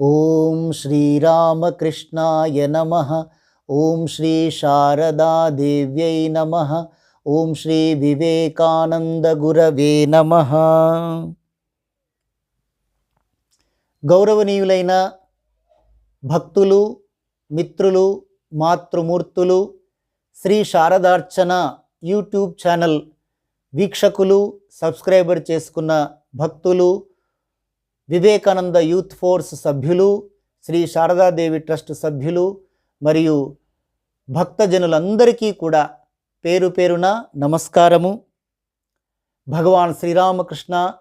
ఓం శ్రీరామకృష్ణాయ నమ. ఓం శ్రీ శారదాదేవ్యై నమ. ఓం శ్రీ వివేకానంద గురవే నమ. గౌరవనీయులైన భక్తులు మిత్రులు మాతృమూర్తులు శ్రీ శారదార్చన యూట్యూబ్ ఛానల్ వీక్షకులు సబ్స్క్రైబర్ చేసుకున్న భక్తులు వివేకానంద యూత్ ఫోర్స్ సభ్యులు శ్రీ శారదాదేవి ట్రస్ట్ సభ్యులు మరియు భక్తజనులందరికీ కూడా పేరు పేరున నమస్కారము. భగవాన్ శ్రీరామకృష్ణ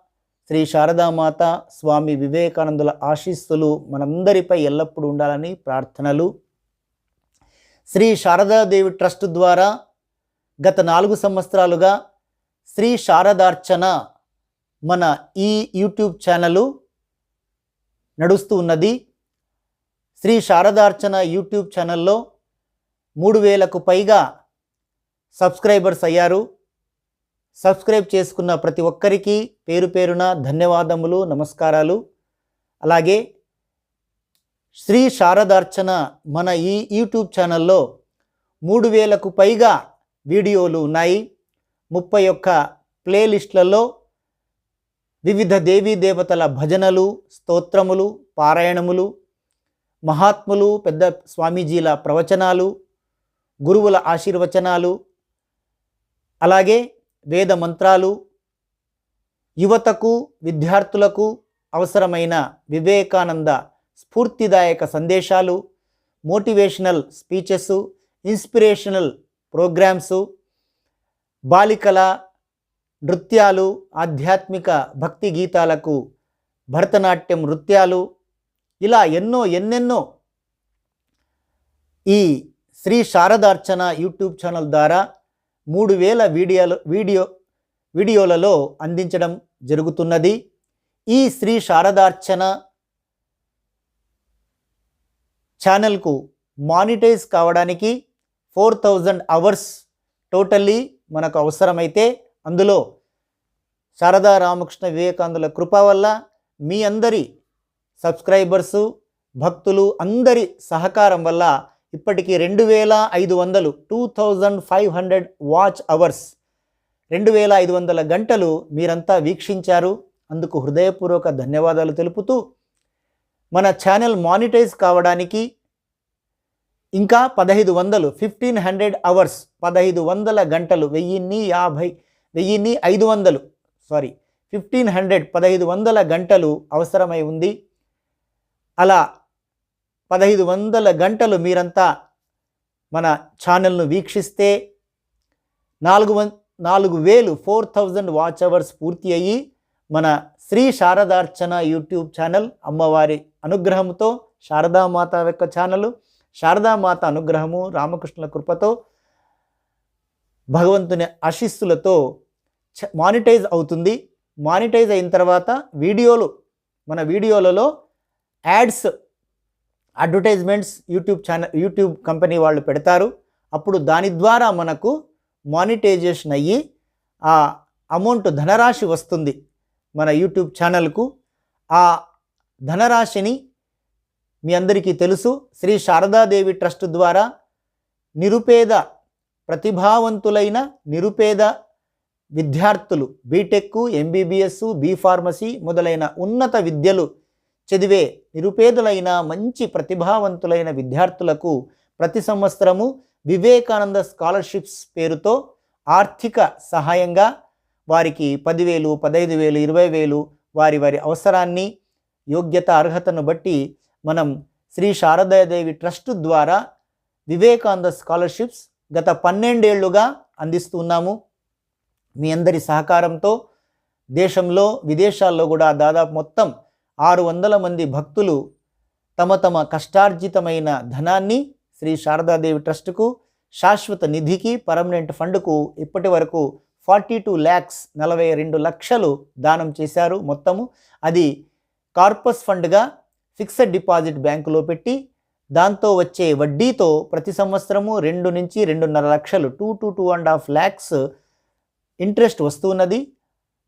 శ్రీ శారదామాత స్వామి వివేకానందుల ఆశీస్సులు మనందరిపై ఎల్లప్పుడూ ఉండాలని ప్రార్థనలు. శ్రీ శారదాదేవి ట్రస్ట్ ద్వారా గత నాలుగు సంవత్సరాలుగా శ్రీ శారదార్చన మన ఈ యూట్యూబ్ ఛానలు నడుస్తూ ఉన్నది. శ్రీ శారదార్చన యూట్యూబ్ ఛానల్లో మూడు వేలకు పైగా సబ్స్క్రైబర్స్ అయ్యారు. సబ్స్క్రైబ్ చేసుకున్న ప్రతి ఒక్కరికి పేరు పేరున ధన్యవాదములు నమస్కారాలు. అలాగే శ్రీ శారదార్చన మన ఈ యూట్యూబ్ ఛానల్లో మూడు వేలకు పైగా వీడియోలు ఉన్నాయి. ముప్పై ఒక్క ప్లేలిస్ట్లలో వివిధ దేవీ దేవతల భజనలు స్తోత్రములు పారాయణములు మహాత్ములు పెద్ద స్వామీజీల ప్రవచనాలు గురువుల ఆశీర్వచనాలు అలాగే వేద మంత్రాలు యువతకు విద్యార్థులకు అవసరమైన వివేకానంద స్ఫూర్తిదాయక సందేశాలు మోటివేషనల్ స్పీచెస్ ఇన్స్పిరేషనల్ ప్రోగ్రామ్సు బాలికల నృత్యాలు ఆధ్యాత్మిక భక్తి గీతాలకు భరతనాట్యం నృత్యాలు ఇలా ఎన్నో ఎన్నెన్నో ఈ శ్రీ శారదార్చన యూట్యూబ్ ఛానల్ ద్వారా మూడు వేల వీడియోలు వీడియో వీడియోలలో అందించడం జరుగుతున్నది. ఈ శ్రీ శారదార్చన ఛానల్కు మానిటైజ్ కావడానికి ఫోర్ థౌజండ్ అవర్స్ టోటల్లీ మనకు అవసరమైతే అందులో శారదా రామకృష్ణ వివేకానందుల కృప వల్ల మీ అందరి సబ్స్క్రైబర్సు భక్తులు అందరి సహకారం వల్ల ఇప్పటికీ రెండు వేల ఐదు వందలు two thousand five hundred watch hours రెండు వేల ఐదు వందల గంటలు మీరంతా వీక్షించారు. అందుకు హృదయపూర్వక ధన్యవాదాలు తెలుపుతూ మన ఛానల్ మానిటైజ్ కావడానికి ఇంకా పదహైదు వందలు ఫిఫ్టీన్ హండ్రెడ్ అవర్స్ పదహైదు వందల గంటలు వెయ్యిన్ని యాభై వెయ్యిన్ని ఐదు వందలు సారీ ఫిఫ్టీన్ హండ్రెడ్ పదహైదు వందల గంటలు అవసరమై ఉంది. అలా పదహైదు వందల గంటలు మీరంతా మన ఛానల్ను వీక్షిస్తే నాలుగు వం నాలుగు వేలు ఫోర్ థౌజండ్ వాచ్ అవర్స్ పూర్తి అయ్యి మన శ్రీ శారదార్చన యూట్యూబ్ ఛానల్ అమ్మవారి అనుగ్రహంతో శారదామాత యొక్క ఛానల్ శారదామాత అనుగ్రహము రామకృష్ణుల కృపతో భగవంతుని ఆశీస్సులతో మానిటైజ్ అవుతుంది. మానిటైజ్ అయిన తర్వాత వీడియోలు మన వీడియోలలో ads advertisements YouTube channel YouTube company వాళ్ళు పెడతారు. అప్పుడు దాని ద్వారా మనకు మానిటైజేషన్ అయ్యి ఆ అమౌంట్ ధనరాశి వస్తుంది మన యూట్యూబ్ ఛానల్కు ఆ ధనరాశిని మీ అందరికీ తెలుసు. శ్రీ శారదాదేవి ట్రస్ట్ ద్వారా నిరుపేద ప్రతిభావంతులైన నిరుపేద విద్యార్థులు బీటెక్ ఎంబీబీఎస్ బీ ఫార్మసీ మొదలైన ఉన్నత విద్యలు చదివే నిరుపేదలైన మంచి ప్రతిభావంతులైన విద్యార్థులకు ప్రతి సంవత్సరము వివేకానంద స్కాలర్షిప్స్ పేరుతో ఆర్థిక సహాయంగా వారికి పదివేలు పదహైదు వేలు ఇరవై వేలు వారి వారి అవసరాన్ని యోగ్యత అర్హతను బట్టి మనం శ్రీ శారదాదేవి ట్రస్ట్ ద్వారా వివేకానంద స్కాలర్షిప్స్ గత పన్నెండేళ్ళుగా అందిస్తున్నాము మీ అందరి సహకారంతో దేశంలో విదేశాల్లో కూడా దాదాపు మొత్తం ఆరు వందల మంది భక్తులు తమ తమ కష్టార్జితమైన ధనాన్ని శ్రీ శారదాదేవి ట్రస్టుకు శాశ్వత నిధికి పర్మనెంట్ ఫండ్కు ఇప్పటి వరకు ఫార్టీ టూ ల్యాక్స్ నలభై రెండు లక్షలు దానం చేశారు. మొత్తము అది కార్పస్ ఫండ్గా ఫిక్స్డ్ డిపాజిట్ బ్యాంకులో పెట్టి దాంతో వచ్చే వడ్డీతో ప్రతి సంవత్సరము రెండు నుంచి రెండున్నర లక్షలు two to two and half lakhs interest వస్తున్నది.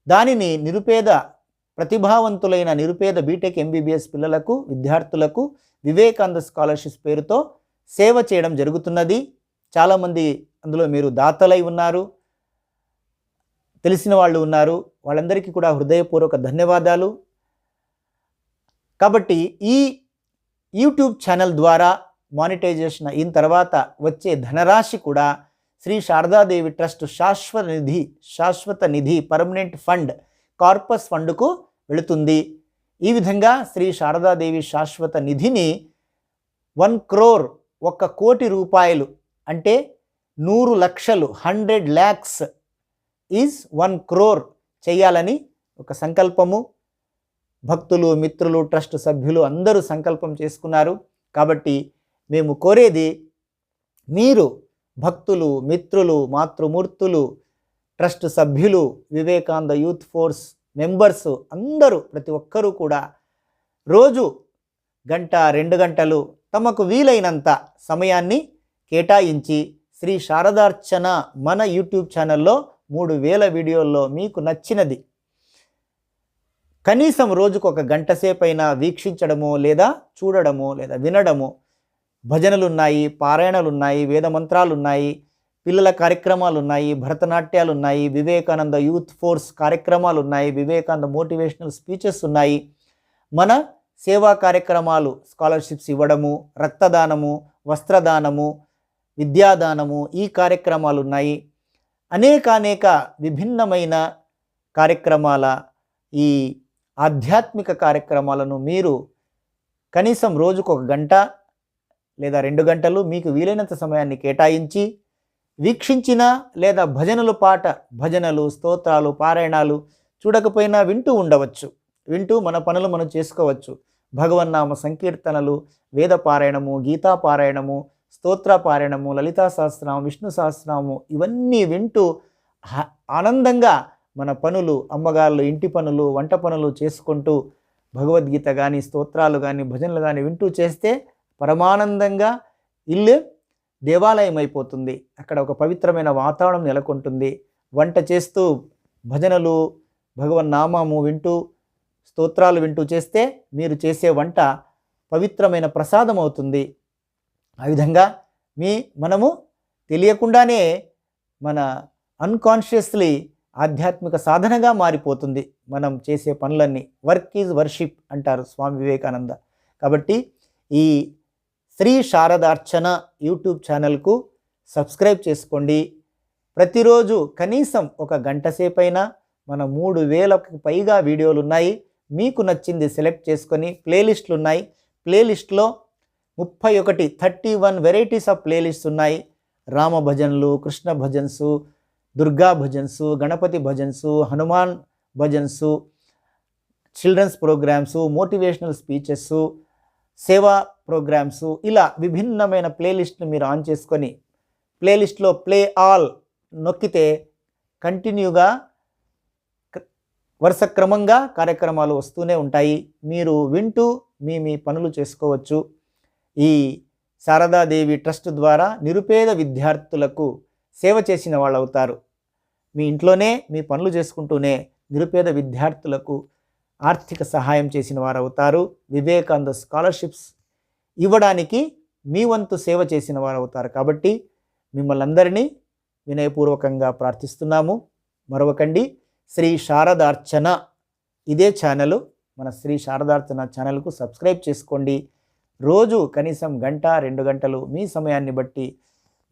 దానిని నిరుపేద ప్రతిభావంతులైన నిరుపేద బీటెక్ ఎంబీబీఎస్ పిల్లలకు విద్యార్థులకు వివేకానంద స్కాలర్షిప్ పేరుతో సేవ చేయడం జరుగుతున్నది. చాలామంది అందులో మీరు దాతలై ఉన్నారు. తెలిసిన వాళ్ళు ఉన్నారు. వాళ్ళందరికీ కూడా హృదయపూర్వక ధన్యవాదాలు. కాబట్టి ఈ యూట్యూబ్ ఛానల్ ద్వారా మానిటైజేషన్ అయిన తర్వాత వచ్చే ధనరాశి కూడా శ్రీ శారదాదేవి ట్రస్ట్ శాశ్వత నిధి శాశ్వత నిధి పర్మనెంట్ ఫండ్ కార్పస్ ఫండ్కు వెళుతుంది. ఈ విధంగా శ్రీ శారదాదేవి శాశ్వత నిధిని వన్ క్రోర్ ఒక కోటి రూపాయలు అంటే నూరు లక్షలు hundred lakhs is one crore చేయాలని ఒక సంకల్పము. భక్తులు మిత్రులు ట్రస్ట్ సభ్యులు అందరూ సంకల్పం చేసుకున్నారు. కాబట్టి మేము కోరేది మీరు భక్తులు మిత్రులు మాతృమూర్తులు ట్రస్ట్ సభ్యులు వివేకానంద యూత్ ఫోర్స్ మెంబర్స్ అందరూ ప్రతి ఒక్కరూ కూడా రోజు గంట రెండు గంటలు తమకు వీలైనంత సమయాన్ని కేటాయించి శ్రీ శారదార్చన మన యూట్యూబ్ ఛానల్లో మూడు వేల వీడియోల్లో మీకు నచ్చినది. కనీసం రోజుకు ఒక గంట సేపైనా వీక్షించడమో లేదా చూడడమో లేదా వినడమో భజనలు ఉన్నాయి పారాయణలు ఉన్నాయి వేద మంత్రాలు ఉన్నాయి పిల్లల కార్యక్రమాలు ఉన్నాయి భరతనాట్యాలు ఉన్నాయి వివేకానంద యూత్ ఫోర్స్ కార్యక్రమాలు ఉన్నాయి వివేకానంద మోటివేషనల్ స్పీచెస్ ఉన్నాయి. మన సేవా కార్యక్రమాలు స్కాలర్షిప్స్ ఇవ్వడము రక్తదానము వస్త్రదానము విద్యాదానము ఈ కార్యక్రమాలు ఉన్నాయి అనేకానేక విభిన్నమైన కార్యక్రమాల ఈ ఆధ్యాత్మిక కార్యక్రమాలను మీరు కనీసం రోజుకు ఒక గంట లేదా రెండు గంటలు మీకు వీలైనంత సమయాన్ని కేటాయించి వీక్షించిన లేదా భజనలు పాట భజనలు స్తోత్రాలు పారాయణాలు చూడకపోయినా వింటూ ఉండవచ్చు. వింటూ మన పనులు మనం చేసుకోవచ్చు. భగవన్నామ సంకీర్తనలు వేద పారాయణము గీతా పారాయణము స్తోత్ర పారాయణము లలితా సహస్రనామం విష్ణు సహస్రనామము ఇవన్నీ వింటూ ఆనందంగా మన పనులు అమ్మగారులు ఇంటి పనులు వంట పనులు చేసుకుంటూ భగవద్గీత కానీ స్తోత్రాలు కానీ భజనలు కానీ వింటూ చేస్తే పరమానందంగా ఇల్లు దేవాలయం అయిపోతుంది అక్కడ ఒక పవిత్రమైన వాతావరణం నెలకొంటుంది. వంట చేస్తూ భజనలు భగవన్నామము వింటూ స్తోత్రాలు వింటూ చేస్తే మీరు చేసే వంట పవిత్రమైన ప్రసాదం అవుతుంది ఆ విధంగా మీ మనము తెలియకుండానే మన అన్కాన్షియస్లీ ఆధ్యాత్మిక సాధనగా మారిపోతుంది. మనం చేసే పనులన్నీ. వర్క్ ఈజ్ వర్షిప్ అంటారు స్వామి వివేకానంద. కాబట్టి ఈ శ్రీ శారదార్చన యూట్యూబ్ ఛానల్కు సబ్స్క్రైబ్ చేసుకోండి. ప్రతిరోజు కనీసం ఒక గంట సేపైనా మన మూడు వేలకు పైగా వీడియోలు ఉన్నాయి. మీకు నచ్చింది సెలెక్ట్ చేసుకొని ప్లేలిస్టులు ఉన్నాయి. ప్లేలిస్ట్లో ముప్పై ఒకటి thirty one varieties of playlists ఉన్నాయి. Rama భజన్లు Krishna bhajans Durga bhajans Ganapati bhajans Hanuman bhajans children's programmes motivational speeches seva programmes ఇలా విభిన్నమైన ప్లేలిస్ట్ను మీరు ఆన్ చేసుకొని ప్లేలిస్ట్లో ప్లే ఆల్ నొక్కితే కంటిన్యూగా వరుస క్రమంగా కార్యక్రమాలు వస్తూనే ఉంటాయి. మీరు వింటూ మీ మీ పనులు చేసుకోవచ్చు. ఈ శారదాదేవి ట్రస్ట్ ద్వారా నిరుపేద విద్యార్థులకు సేవ చేసిన వాళ్ళు అవుతారు మీ ఇంట్లోనే మీ పనులు చేసుకుంటూనే నిరుపేద విద్యార్థులకు ఆర్థిక సహాయం చేసిన వారు అవుతారు వివేకానంద స్కాలర్షిప్స్ ఇవ్వడానికి మీ వంతు సేవ చేసిన వారు అవుతారు కాబట్టి మిమ్మల్ని అందరినీ వినయపూర్వకంగా ప్రార్థిస్తున్నాము. మరొకండి శ్రీ శారదార్చన. ఇదే ఛానల్. మన శ్రీ శారదార్చన ఛానల్కు సబ్స్క్రైబ్ చేసుకోండి. రోజు కనీసం గంట రెండు గంటలు మీ సమయాన్ని బట్టి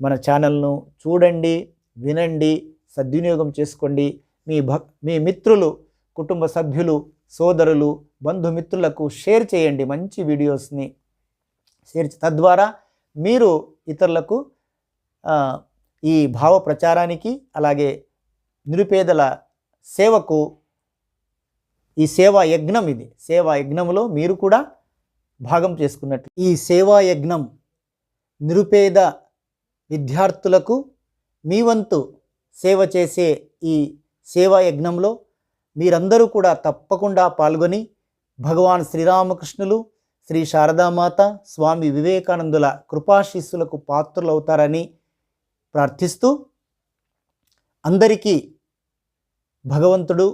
మన ఛానల్ను చూడండి వినండి సద్వినియోగం చేసుకోండి. మీ భక్ మీ మిత్రులు కుటుంబ సభ్యులు సోదరులు బంధుమిత్రులకు షేర్ చేయండి మంచి వీడియోస్ని. షేర్ తద్వారా మీరు ఇతరులకు ఈ భావ ప్రచారానికి అలాగే నిరుపేదల సేవకు ఈ సేవా యజ్ఞం ఇది. సేవా యజ్ఞంలో మీరు కూడా భాగం చేసుకున్నట్టు. ఈ సేవా యజ్ఞం నిరుపేద విద్యార్థులకు మీ వంతు సేవ చేసే ఈ సేవా యజ్ఞంలో మీరందరూ కూడా తప్పకుండా పాల్గొని భగవాన్ శ్రీరామకృష్ణులు శ్రీ శారదామాత స్వామి వివేకానందుల కృపాశీస్సులకు పాత్రులవుతారని ప్రార్థిస్తూ అందరికీ భగవంతుడు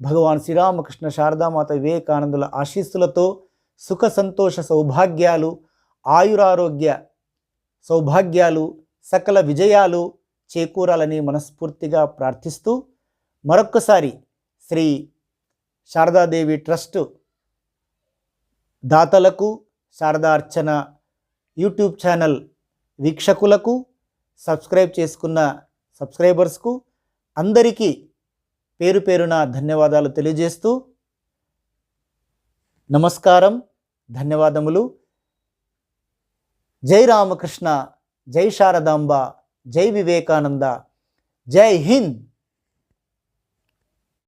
భగవాన్ శ్రీరామకృష్ణ శారదామాత వివేకానందుల ఆశీస్సులతో సుఖ సంతోష సౌభాగ్యాలు ఆయురారోగ్య సౌభాగ్యాలు సకల విజయాలు చేకూరాలని మనస్ఫూర్తిగా ప్రార్థిస్తూ మరొక్కసారి శ్రీ శారదాదేవి ట్రస్ట్ దాతలకు శారదా అర్చన యూట్యూబ్ ఛానల్ వీక్షకులకు సబ్స్క్రైబ్ చేసుకున్న సబ్స్క్రైబర్స్కు అందరికీ పేరు పేరున ధన్యవాదాలు తెలియజేస్తూ నమస్కారం ధన్యవాదములు. జై రామకృష్ణ జై శారదాంబ జై వివేకానంద జై హింద్.